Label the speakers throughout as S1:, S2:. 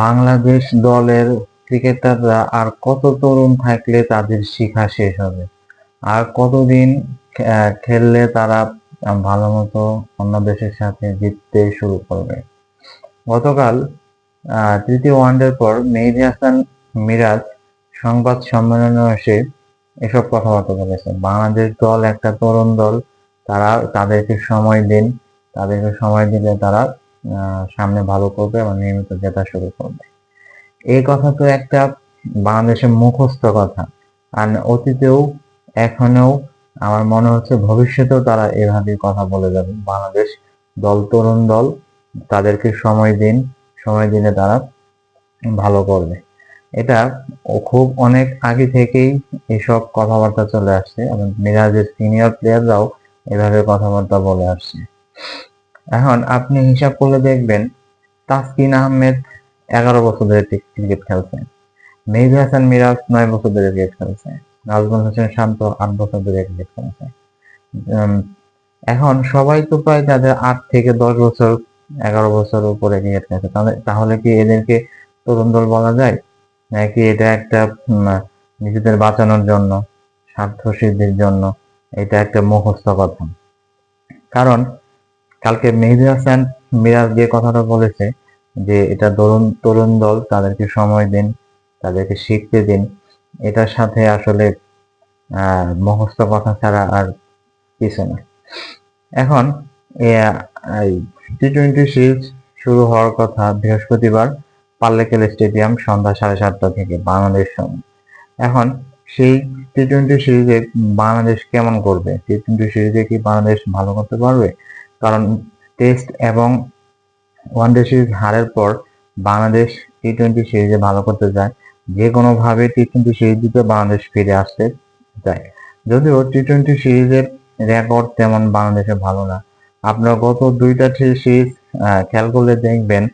S1: বাংলাদেশ দলের ক্রিকেটাররা আর কত তরুণ থাকলে তাদের শিক্ষা শেষ হবে? আর কতদিন খেললে তারা ভালো মতো অন্য দেশের সাথে জিততে শুরু করবে? গতকাল তৃতীয় ওয়ানডের পর মেহেদী হাসান মিরাজ সংবাদ সম্মেলনে এসে এসব কথাবার্তা বলেছে বাংলাদেশ দল একটা তরুণ দল, তারা তাদেরকে সময় দিন, তাদেরকে সময় দিলে তারা সামনে ভালো করবে এবং নিয়মিত জেতা শুরু করবে। এই কথা তো একটা বাংলাদেশের মুখস্থ কথা। আর অতীতেও এখনও আমার মনে হচ্ছে ভবিষ্যতেও তারা এভাবে কথা বলে যাবে। বাংলাদেশ দল, তরুণ দল, তাদেরকে সময় দিন, সময় দিলে তারা ভালো করবে। এটা খুব অনেক আগে থেকেই এসব কথাবার্তা চলে আসছে এবং মিরাজের সিনিয়র প্লেয়াররাও এভাবে কথাবার্তা বলে আসছে। এখন আপনি হিসাব করলে দেখবেন তাসকিন আহমেদ এগারো বছর ধরে ক্রিকেট খেলছে মেহেদী হাসান মিরাজ নয় বছর ধরে ক্রিকেট খেলছে। নাজমুল হোসেন শান্ত আট বছর ধরে ক্রিকেট খেলছে। এখন সবাই তো প্রায় তাদের আট থেকে দশ বছর, এগারো বছর উপরে ক্রিকেট খেলছে। তাহলে কি এদেরকে তরুণ দল বলা যায়? নাকি এটা একটা নিজেদের বাঁচানোর জন্য, স্বার্থ সিদ্ধির জন্য এটা একটা মুখস্থ কথা কারণ কালকে মেহেদী হাসান মিরাজ যে কথাটা বলেছে যে এটা তরুণ তরুণ দল, তাদেরকে সময় দিন, তাদেরকে শিখতে দিন, এটার সাথে আসলে মুখস্থ কথা ছাড়া আর কিছু না। এখন টি টোয়েন্টি সিরিজ শুরু হওয়ার কথা বৃহস্পতিবার পাল্লেকেল স্টেডিয়াম সন্ধ্যা সাড়ে সাতটা থেকে বাংলাদেশ সময়। এখন, সেই টি টোয়েন্টি সিরিজে বাংলাদেশ কেমন করবে? টি টোয়েন্টি সিরিজে কি বাংলাদেশ ভালো করতে পারবে? কারণ টেস্ট এবং ওয়ানডে সিরিজ হারের পর বাংলাদেশ টি টোয়েন্টি সিরিজে ভালো করতে যায় যে কোনো ভাবে টি টোয়েন্টি সিরিজ জিতে বাংলাদেশ ফিরে আসতে চায় যদিও টি টোয়েন্টি সিরিজের রেকর্ড তেমন বাংলাদেশে ভালো না। আপনারা গত দুইটা সিরিজ খেয়াল করলে দেখবেন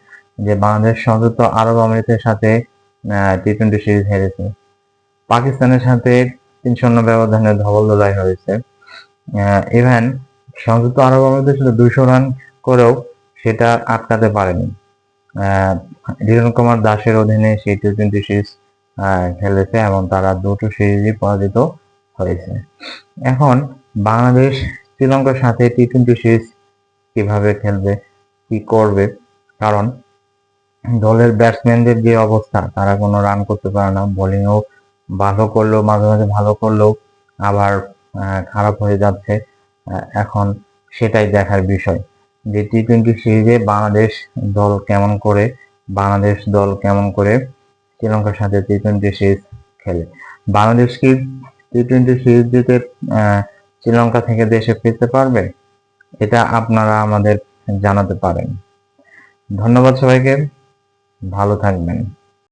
S1: যে বাংলাদেশ সংযুক্ত আরব আমিরাতের সাথে টি টোয়েন্টি সিরিজ হেরেছে। পাকিস্তানের সাথে তিন শূন্য ব্যবধানে ধবল হয়েছে। ইভেন সংযুক্ত আরব আমিরাতের সাথে দুইশো রান করেও সেটা আটকাতে পারেনি। ধীরেন কুমার দাসের অধীনে সেই টি টোয়েন্টি সিরিজ খেলেছে এবং তারা দুটো সিরিজই পরাজিত হয়েছে। এখন বাংলাদেশ শ্রীলঙ্কার সাথে টি টোয়েন্টি সিরিজ কীভাবে খেলবে, কি করবে? কারণ দলের ব্যাটসম্যানদের যে অবস্থা, তারা কোনো রান করতে পারে না। বোলিংও ভালো করলেও, মাঝে মাঝে ভালো করলেও আবার খারাপ হয়ে যাচ্ছে। এখন সেটাই দেখার বিষয় যে টি টোয়েন্টি সিরিজে বাংলাদেশ দল কেমন করে, বাংলাদেশ দল কেমন করে শ্রীলঙ্কার সাথে টি টোয়েন্টি সিরিজ খেলে। বাংলাদেশ কি টি টোয়েন্টি সিরিজ জিতে শ্রীলঙ্কা থেকে দেশে ফিরতে পারবে? এটা আপনারা আমাদের জানাতে পারেন। ধন্যবাদ সবাইকে, ভালো থাকবেন।